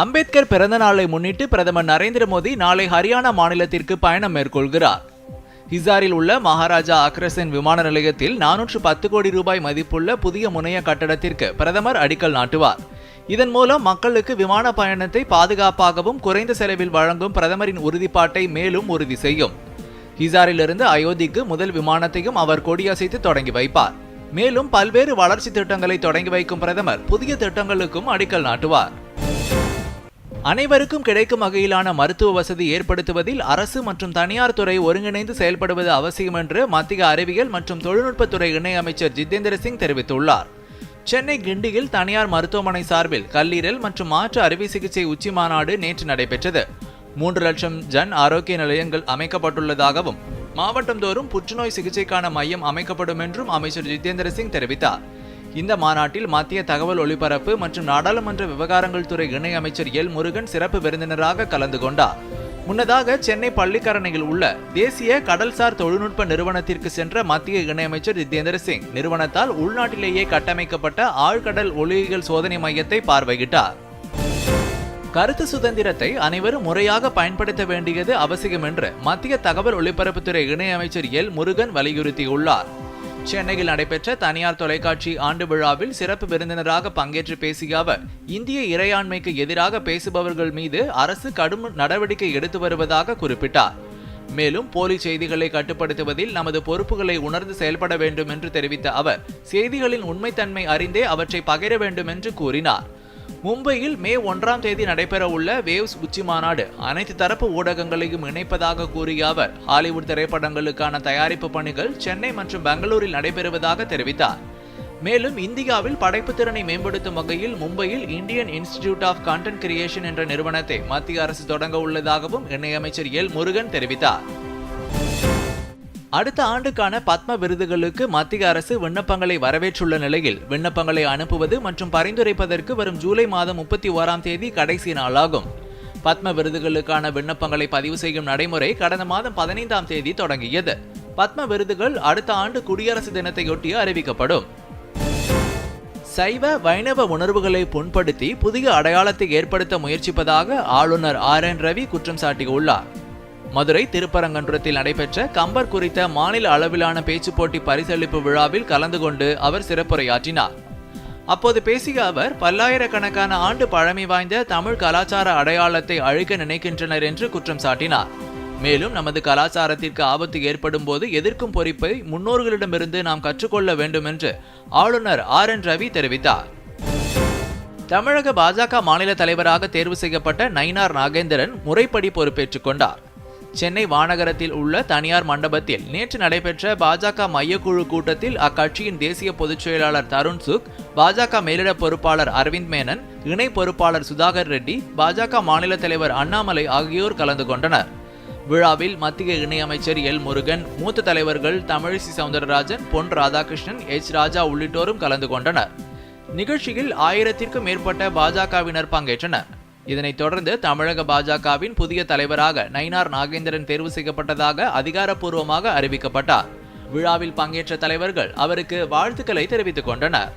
அம்பேத்கர் பிறந்த நாளை முன்னிட்டு பிரதமர் நரேந்திர மோடி நாளை ஹரியானா மாநிலத்திற்கு பயணம் மேற்கொள்கிறார். ஹிசாரில் உள்ள மகாராஜா அக்ரசென் விமான நிலையத்தில் நானூற்று பத்து கோடி ரூபாய் மதிப்புள்ள புதிய முனைய கட்டடத்திற்கு பிரதமர் அடிக்கல் நாட்டுவார். இதன் மூலம் மக்களுக்கு விமான பயணத்தை பாதுகாப்பாகவும் குறைந்த செலவில் வழங்கும் பிரதமரின் உறுதிப்பாட்டை மேலும் உறுதி செய்யும். ஹிசாரிலிருந்து அயோத்திக்கு முதல் விமானத்தையும் அவர் கொடியசைத்து தொடங்கி வைப்பார். மேலும் பல்வேறு வளர்ச்சி திட்டங்களை தொடங்கி வைக்கும் பிரதமர் புதிய திட்டங்களுக்கும் அடிக்கல் நாட்டுவார். அனைவருக்கும் கிடைக்கும் வகையிலான மருத்துவ வசதி ஏற்படுத்துவதில் அரசு மற்றும் தனியார் துறை ஒருங்கிணைந்து செயல்படுவது அவசியம் என்று மத்திய அறிவியல் மற்றும் தொழில்நுட்பத்துறை இணையமைச்சர் ஜிதேந்திர சிங் தெரிவித்துள்ளார். சென்னை கிண்டியில் தனியார் மருத்துவமனை சார்பில் கல்லீரல் மற்றும் மாற்று அறுவை சிகிச்சை உச்சி மாநாடு நேற்று நடைபெற்றது. மூன்று லட்சம் ஜன் ஆரோக்கிய நிலையங்கள் அமைக்கப்பட்டுள்ளதாகவும் மாவட்டந்தோறும் புற்றுநோய் சிகிச்சைக்கான மையம் அமைக்கப்படும் என்றும் அமைச்சர் ஜிதேந்திர சிங் தெரிவித்தார். இந்த மாநாட்டில் மத்திய தகவல் ஒலிபரப்பு மற்றும் நாடாளுமன்ற விவகாரங்கள் துறை இணையமைச்சர் எல் முருகன் சிறப்பு விருந்தினராக கலந்து கொண்டார். முன்னதாக சென்னை பள்ளிக்கரணையில் உள்ள தேசிய கடல்சார் தொழில்நுட்ப நிறுவனத்திற்கு சென்ற மத்திய இணையமைச்சர் ஜிதேந்திர சிங் நிறுவனத்தால் உள்நாட்டிலேயே கட்டமைக்கப்பட்ட ஆழ்கடல் ஒளியியல் சோதனை மையத்தை பார்வையிட்டார். கருத்து சுதந்திரத்தை அனைவரும் முறையாக பயன்படுத்த வேண்டியது அவசியம் என்று மத்திய தகவல் ஒலிபரப்புத்துறை இணையமைச்சர் எல் முருகன் வலியுறுத்தியுள்ளார். சென்னையில் நடைபெற்ற தனியார் தொலைக்காட்சி ஆண்டு விழாவில் சிறப்பு விருந்தினராக பங்கேற்று பேசிய அவர் இந்திய இறையாண்மைக்கு எதிராக பேசுபவர்கள் மீது அரசு கடும் நடவடிக்கை எடுத்து வருவதாக குறிப்பிட்டார். மேலும் போலி செய்திகளை கட்டுப்படுத்துவதில் நமது பொறுப்புகளை உணர்ந்து செயல்பட வேண்டும் என்று தெரிவித்த அவர் செய்திகளின் உண்மைத்தன்மை அறிந்தே அவற்றை பகிர வேண்டும் என்று கூறினார். மும்பையில் மே ஒன்றாம் தேதி நடைபெறவுள்ள வேவ்ஸ் உச்சி மாநாடு அனைத்து தரப்பு ஊடகங்களையும் இணைப்பதாக கூறிய அவர் ஹாலிவுட் திரைப்படங்களுக்கான தயாரிப்பு பணிகள் சென்னை மற்றும் பெங்களூரில் நடைபெறுவதாக தெரிவித்தார். மேலும் இந்தியாவில் படைப்பு திறனை மேம்படுத்தும் வகையில் மும்பையில் Indian Institute of Content Creation என்ற நிறுவனத்தை மத்திய அரசு தொடங்க உள்ளதாகவும் இணையமைச்சர் எல் முருகன் தெரிவித்தார். அடுத்த ஆண்டுக்கான பத்ம விருதுகளுக்கு மத்திய அரசு விண்ணப்பங்களை வரவேற்றுள்ள நிலையில் விண்ணப்பங்களை அனுப்புவது மற்றும் பரிந்துரைப்பதற்கு வரும் ஜூலை மாதம் முப்பத்தி ஓராம் தேதி கடைசி நாளாகும். பத்ம விருதுகளுக்கான விண்ணப்பங்களை பதிவு செய்யும் நடைமுறை கடந்த மாதம் பதினைந்தாம் தேதி தொடங்கியது. பத்ம விருதுகள் அடுத்த ஆண்டு குடியரசு தினத்தையொட்டி அறிவிக்கப்படும். சைவ வைணவ உணர்வுகளை புண்படுத்தி புதிய அடையாளத்தை ஏற்படுத்த முயற்சிப்பதாக ஆளுநர் ஆர் என் ரவி குற்றம் சாட்டியுள்ளார். மதுரை திருப்பரங்குன்றத்தில் நடைபெற்ற கம்பர் குறித்த மாநில அளவிலான பேச்சு போட்டி பரிசளிப்பு விழாவில் கலந்து கொண்டு அவர் சிறப்புரையாற்றினார். அப்போது பேசிய அவர் பல்லாயிரக்கணக்கான ஆண்டு பழமை வாய்ந்த தமிழ் கலாச்சார அடையாளத்தை அழிக்க நினைக்கின்றனர் என்று குற்றம் சாட்டினார். மேலும் நமது கலாச்சாரத்திற்கு ஆபத்து ஏற்படும் போது எதிர்க்கும் பொறுப்பை முன்னோர்களிடமிருந்து நாம் கற்றுக்கொள்ள வேண்டும் என்று ஆளுநர் ஆர். என். ரவி தெரிவித்தார். தமிழக பாஜக மாநில தலைவராக தேர்வு செய்யப்பட்ட நயினார் நாகேந்திரன் முறைப்படி பொறுப்பேற்றுக் கொண்டார். சென்னை வானகரத்தில் உள்ள தனியார் மண்டபத்தில் நேற்று நடைபெற்ற பாஜக மையக்குழு கூட்டத்தில் அக்கட்சியின் தேசிய பொதுச் செயலாளர் தருண் சுக் பாஜக மேலிட பொறுப்பாளர் அரவிந்த் மேனன் இணை பொறுப்பாளர் சுதாகர் ரெட்டி பாஜக மாநில தலைவர் அண்ணாமலை ஆகியோர் கலந்து கொண்டனர். விழாவில் மத்திய இணையமைச்சர் எல் முருகன் மூத்த தலைவர்கள் தமிழிசை சவுந்தரராஜன் பொன் ராதாகிருஷ்ணன் எச் ராஜா உள்ளிட்டோரும் கலந்து கொண்டனர். நிகழ்ச்சியில் ஆயிரத்திற்கும் மேற்பட்ட பாஜகவினர் பங்கேற்றனர். இதனைத் தொடர்ந்து தமிழக பாஜகவின் புதிய தலைவராக நயினார் நாகேந்திரன் தேர்வு செய்யப்பட்டதாக அதிகாரப்பூர்வமாக அறிவிக்கப்பட்டார். விழாவில் பங்கேற்ற தலைவர்கள் அவருக்கு வாழ்த்துக்களை தெரிவித்துக் கொண்டனர்.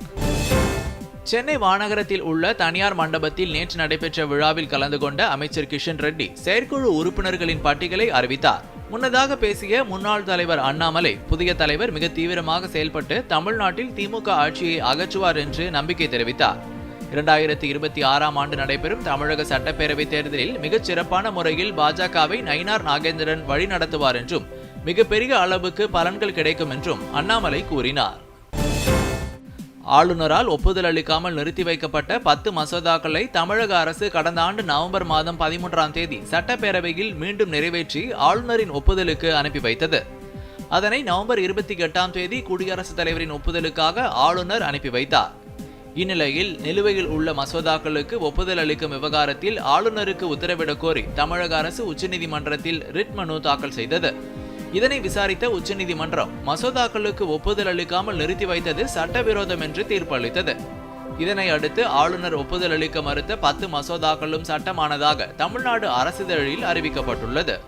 சென்னை வானகரத்தில் உள்ள தனியார் மண்டபத்தில் நேற்று நடைபெற்ற விழாவில் கலந்து கொண்ட அமைச்சர் கிஷன் ரெட்டி செயற்குழு உறுப்பினர்களின் பட்டியலை அறிவித்தார். முன்னதாக பேசிய முன்னாள் தலைவர் அண்ணாமலை புதிய தலைவர் மிக தீவிரமாக செயல்பட்டு தமிழ்நாட்டில் திமுக ஆட்சியை அகற்றுவார் என்று நம்பிக்கை தெரிவித்தார். இரண்டாயிரத்தி இருபத்தி ஆறாம் ஆண்டு நடைபெறும் தமிழக சட்டப்பேரவை தேர்தலில் மிகச் சிறப்பான முறையில் பாஜகவை நயினார் நாகேந்திரன் வழிநடத்துவார் என்றும் மிகப்பெரிய அளவுக்கு பலன்கள் கிடைக்கும் என்றும் அண்ணாமலை கூறினார். ஆளுநரால் ஒப்புதல் அளிக்காமல் நிறுத்தி வைக்கப்பட்ட பத்து மசோதாக்களை தமிழக அரசு கடந்த ஆண்டு நவம்பர் மாதம் பதிமூன்றாம் தேதி சட்டப்பேரவையில் மீண்டும் நிறைவேற்றி ஆளுநரின் ஒப்புதலுக்கு அனுப்பி வைத்தது. அதனை நவம்பர் இருபத்தி எட்டாம் தேதி குடியரசுத் தலைவரின் ஒப்புதலுக்காக ஆளுநர் அனுப்பி வைத்தார். இந்நிலையில் நிலுவையில் உள்ள மசோதாக்களுக்கு ஒப்புதல் அளிக்கும் விவகாரத்தில் ஆளுநருக்கு உத்தரவிடக் கோரி தமிழக அரசு உச்சநீதிமன்றத்தில் ரிட் மனு தாக்கல் செய்தது. இதனை விசாரித்த உச்சநீதிமன்றம் மசோதாக்களுக்கு ஒப்புதல் அளிக்காமல் நிறுத்தி வைத்தது சட்டவிரோதம் என்று தீர்ப்பு அளித்தது இதனை அடுத்து ஆளுநர் ஒப்புதல் அளிக்க மறுத்த பத்து மசோதாக்களும் சட்டமானதாக தமிழ்நாடு அரசிதழில் அறிவிக்கப்பட்டுள்ளது.